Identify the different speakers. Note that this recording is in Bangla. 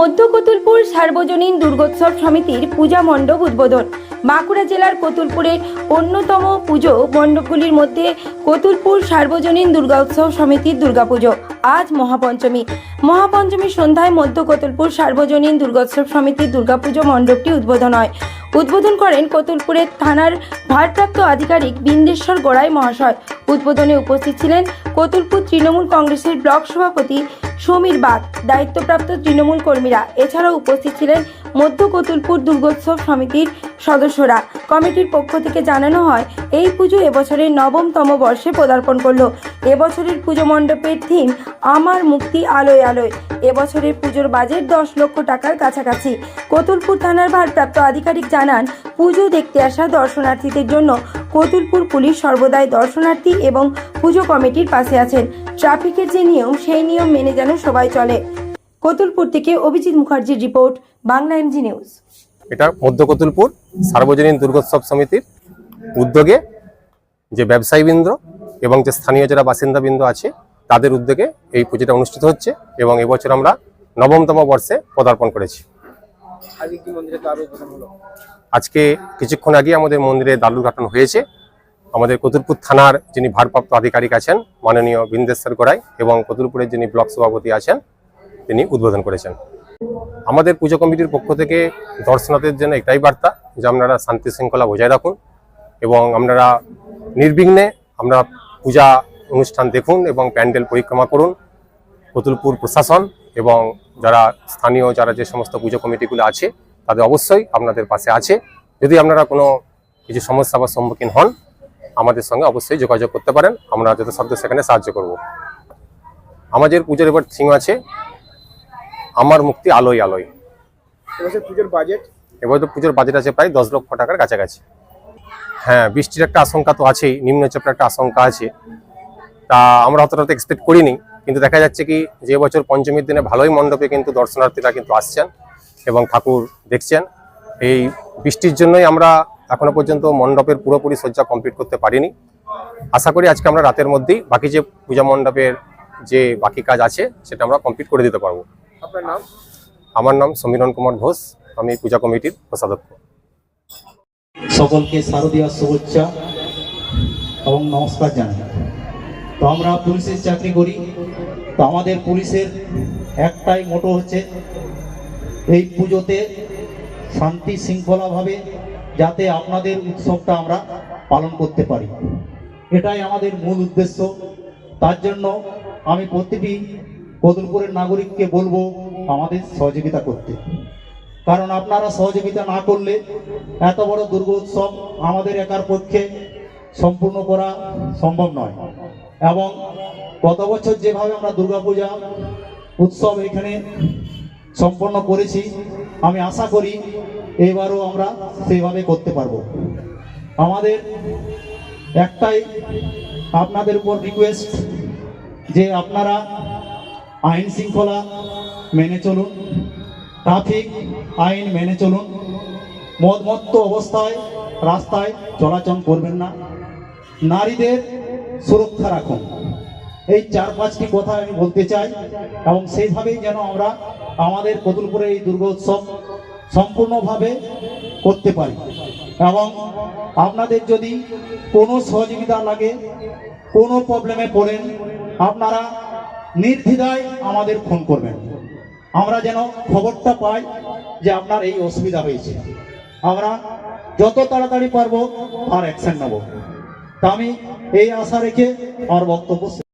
Speaker 1: মধ্য কতুলপুর সার্বজনীন দুর্গোৎসব সমিতির পূজা মণ্ডপ উদ্বোধন। বাঁকুড়া জেলার কতুলপুরের অন্যতম পুজো মণ্ডপগুলির মধ্যে কতুলপুর সার্বজনীন দুর্গোৎসব সমিতির দুর্গাপুজো, আজ মহাপঞ্চমী। মহাপঞ্চমীর সন্ধ্যায় মধ্য কতুলপুর সার্বজনীন দুর্গোৎসব সমিতির দুর্গাপুজো মণ্ডপটি উদ্বোধন হয়। উদ্বোধন করেন কতুলপুরের থানার ভারপ্রাপ্ত আধিকারিক বিন্দেশ্বর গোড়াই মহাশয়। উদ্বোধনে উপস্থিত ছিলেন কতুলপুর তৃণমূল কংগ্রেসের ব্লক সভাপতি সমীর বাগ, দায়িত্বপ্রাপ্ত তৃণমূল কর্মীরা। এছাড়াও উপস্থিত ছিলেন মধ্য কতুলপুর দুর্গোৎসব সমিতির সদস্যরা। কমিটির পক্ষ থেকে জানানো হয়, এই পুজো এবছরের নবমতম বর্ষে পদার্পণ করল। এবছরের পুজো মণ্ডপের থিম, আমার মুক্তি আলোয় আলোয়। এবছরের পুজোর বাজেট দশ লক্ষ টাকার কাছাকাছি। কতুলপুর থানার ভারপ্রাপ্ত আধিকারিক জানান, পুজো দেখতে আসা দর্শনার্থীদের জন্য কতুলপুর পুলিশ সর্বদাই দর্শনার্থী এবং পুজো কমিটির পাশে আছেন। ট্রাফিকের যে নিয়ম সেই নিয়ম মেনে যেন সবাই চলে। কতুলপুর থেকে অভিজিৎ মুখার্জির রিপোর্ট বাংলা এমজি নিউজ।
Speaker 2: এটা মধ্য কতুলপুর সার্বজনীন দুর্গোৎসব সমিতির উদ্যোগে যে ব্যবসায়ীবৃন্দ এবং যে স্থানীয় যারা বাসিন্দাবৃন্দ আছে তাদের উদ্যোগে এই পুজোটা অনুষ্ঠিত হচ্ছে এবং এবছর আমরা নবমতম বর্ষে পদার্পণ করেছি।
Speaker 3: আজকে কি মন্দিরে তার উদ্বোধন হলো?
Speaker 2: আজকে কিছুক্ষণ আগে আমাদের মন্দিরে দালু উদ্ঘাটন হয়েছে। আমাদের কতুলপুর থানার যিনি ভারপ্রাপ্ত আধিকারিক আছেন, মাননীয় বিন্দেশ্বর গোড়াই এবং কতুলপুরের যিনি ব্লক সভাপতি আছেন, তিনি উদ্বোধন করেছেন। আমাদের পুজো কমিটির পক্ষ থেকে দর্শনার্থীদের জন্য এটাই বার্তা, যে আপনারা শান্তি শৃঙ্খলা বজায় রাখুন এবং আপনারা নির্বিঘ্নে আমরা পূজা অনুষ্ঠান দেখুন এবং প্যান্ডেল পরিক্রমা করুন। কতুলপুর প্রশাসন এবং যারা স্থানীয়, যারা যে সমস্ত পুজো কমিটিগুলো আছে, তাদের অবশ্যই আপনাদের পাশে আছে। যদি আপনারা কোনো কিছু সমস্যা বা সম্মুখীন হন আমাদের সঙ্গে অবশ্যই যোগাযোগ করতে পারেন। আমরা যথাসাধ্য সেখানে সাহায্য করব। আমাদের পুজোর এবার থিম আছে আমার মুক্তি আলোয় আলোয়।
Speaker 3: এবছর পুজোর বাজেট
Speaker 2: এবার তো পুজোর বাজেট আছে প্রায় দশ লক্ষ টাকার কাছাকাছি। হ্যাঁ বৃষ্টির একটা আশঙ্কা তো আছেই নিম্নচাপের একটা আশঙ্কা আছে। তা আমরা অতটা তো এক্সপেক্ট করিনি কিন্তু দেখা যাচ্ছে কি যে বছর পঞ্চমীর দিনে ভালোই মণ্ডপে কিন্তু দর্শনার্থীরা কিন্তু আসছেন এবং ঠাকুর দেখছেন। এই বৃষ্টির জন্যই আমরা এখনও পর্যন্ত মণ্ডপের পুরোপুরি সজ্জা কমপ্লিট করতে পারিনি। আশা করি আজকে আমরা রাতের মধ্যেই বাকি যে পূজা মণ্ডপের যে বাকি কাজ আছে সেটা আমরা কমপ্লিট করে দিতে পারব।
Speaker 3: আপনার নাম?
Speaker 2: আমার নাম সমীরণ কুমার ঘোষ আমি পূজা কমিটির কোষাধ্যক্ষ।
Speaker 4: সকলকে শারদীয় শুভেচ্ছা এবং নমস্কার জানাই। তো আমরা পুলিশের চাকরি করি। তো আমাদের পুলিশের একটাই মোটো হচ্ছে এই পুজোতে শান্তি শৃঙ্খলাভাবে যাতে আপনাদের উৎসবটা আমরা পালন করতে পারি। এটাই আমাদের মূল উদ্দেশ্য। তার জন্য আমি প্রতিটি কদলপুরের নাগরিককে বলব আমাদের সহযোগিতা করতে। কারণ আপনারা সহযোগিতা না করলে এত বড় দুর্গোৎসব আমাদের একার পক্ষে সম্পূর্ণ করা সম্ভব নয়। এবং গত বছর যেভাবে আমরা দুর্গাপূজা উৎসব এখানে সম্পন্ন করেছি, আমি আশা করি এবারও আমরা সেইভাবে করতে পারব। আমাদের একটাই আপনাদের উপর রিকোয়েস্ট যে আপনারা আইন শৃঙ্খলা মেনে চলুন ট্রাফিক আইন মেনে চলুন, মদমত্ত অবস্থায়, রাস্তায় চলাচল করবেন না, নারীদের সুরক্ষা রাখুন। এই চার পাঁচটি কথা আমি বলতে চাই এবং সেইভাবেই যেন আমরা আমাদের কতুলপুরে এই দুর্গোৎসব সম্পূর্ণভাবে করতে পারি। এবং আপনাদের যদি কোনো সহযোগিতা লাগে, কোনো প্রবলেমে পড়েন, আপনারা নির্দ্বিধায় আমাদের ফোন করবেন। আমরা যেন খবরটা পাই যে আপনার এই অসুবিধা হয়েছে। আমরা যত তাড়াতাড়ি পারব আর অ্যাকশন নেব। তা আমি এই আশা রেখে আমার বক্তব্য